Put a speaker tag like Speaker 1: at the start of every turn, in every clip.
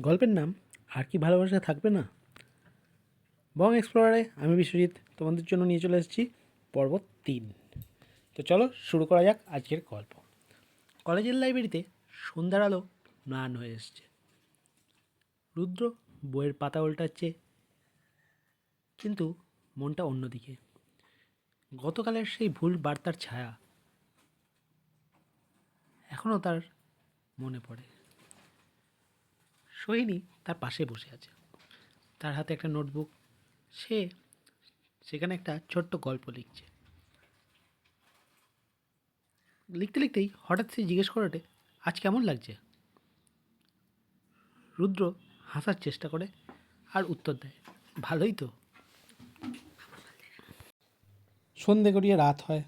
Speaker 1: গল্পের নাম আর কি ভালোবাসা থাকবে না? বং এক্সপ্লোরারে আমি বিশ্বজিৎ তোমাদের জন্য নিয়ে চলে এসেছি পর্ব তিন। তো চলো শুরু করা যাক আজকের গল্প। কলেজের লাইব্রেরিতে সন্ধ্যার আলো ম্লান হয়ে এসছে। রুদ্র বইয়ের পাতা উল্টাচ্ছে, কিন্তু মনটা অন্যদিকে। গতকালের সেই ভুল বার্তার ছায়া এখনও তার মনে পড়ে। সোহিনী তার পাশে বসে আছে। তার হাতে একটা নোটবুক। সে সেখানে একটা ছোট্ট গল্প লিখছে। লিখতে লিখতেই হঠাৎ সে জিজ্ঞেস করে ওঠে, আজ কেমন লাগছে? রুদ্র হাসার চেষ্টা করে আর উত্তর দেয় ভালোই তো। সন্ধে গড়িয়ে রাত হয়।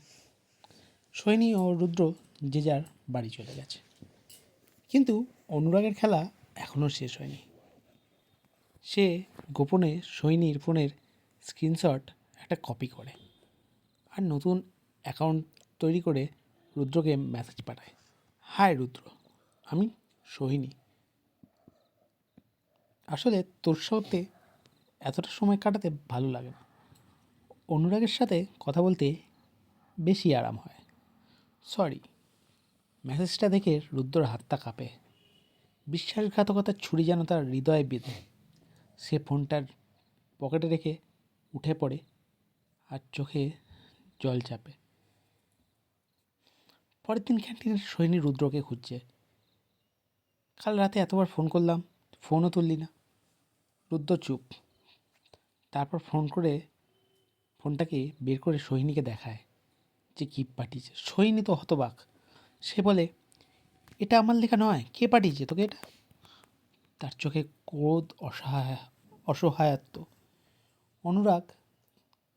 Speaker 1: সৈনী ও রুদ্র যে যার বাড়ি চলে গেছে। কিন্তু অনুরাগের খেলা এখনও শেষ হয়নি। সে গোপনে সৈনীর ফোনের স্ক্রিনশট একটা কপি করে আর নতুন অ্যাকাউন্ট তৈরি করে রুদ্রকে মেসেজ পাঠায়। হাই রুদ্র। আমি সোহিনী। আসলে তোর সাথে এতটা সময় কাটাতে ভালো লাগে না। অনুরাগের সাথে কথা বলতে বেশি আরাম হয়। সরি মেসেজটা দেখে রুদ্রর হাতটা কাঁপে। বিশ্বাসঘাতকতার ছুরি যেন তার হৃদয়ে বেঁধে। সে ফোনটার পকেটে রেখে উঠে পড়ে আর চোখে জল চাপে। পরের দিন ক্যান্টিনের সৈনী রুদ্রকে খুঁজছে। কাল রাতে এতবার ফোন করলাম, ফোনও তুললি না। রুদ্র চুপ। তারপর ফোন করে ফোনটাকে বের করে সোহিনীকে দেখায় যে গিফট পাঠিয়েছে। সোহিনী তো হতবাক। সে বলে এটা আমার লেখা নয়। কে পাঠিয়েছে তোকে এটা? তার চোখে ক্রোধ, অসহায়, অসহায়ত্ব। অনুরাগ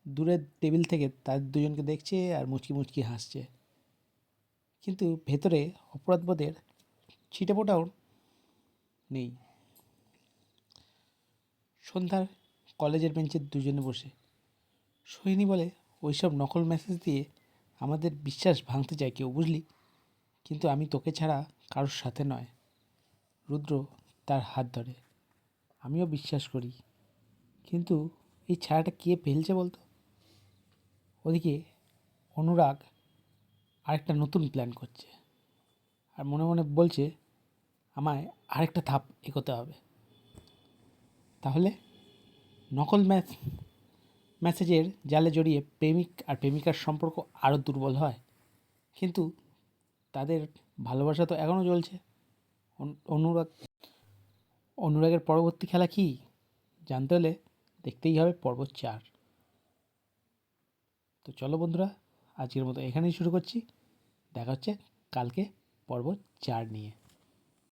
Speaker 1: দূরের টেবিল থেকে তার দুজনকে দেখছে আর মুচকি মুচকি হাসছে। কিন্তু ভেতরে অপরাধবোধের ছিটেফোঁটাও নেই। সন্ধ্যার কলেজের বেঞ্চে দুজনে বসে। সোহিনী বলে, ওইসব নকল মেসেজ দিয়ে আমাদের বিশ্বাস ভাঙতে চায় কেউ, বুঝলি? কিন্তু আমি তোকে ছাড়া কারোর সাথে নয়। রুদ্র তার হাত ধরে। আমিও বিশ্বাস করি। কিন্তু এই ছায়াটা কে ফেলছে বলতো? ওদিকে অনুরাগ আরেকটা নতুন প্ল্যান করছে। আর মনে মনে বলছে, আমায় আরেকটা ধাপ এগোতে হবে। তাহলে নকল ম্যাচ মেসেজের জালে জড়িয়ে প্রেমিক আর প্রেমিকার সম্পর্ক আরও দুর্বল হয়। কিন্তু তাদের ভালোবাসা তো এখনও চলছে। অনু- অনুরাগ, অনুরাগের পরবর্তী খেলা কি? জানতে হলে দেখতেই হবে পর্ব চার। তো চলো বন্ধুরা, আজকের মতো এখানেই শুরু করছি। দেখা হচ্ছে কালকে পর্ব চার নিয়ে।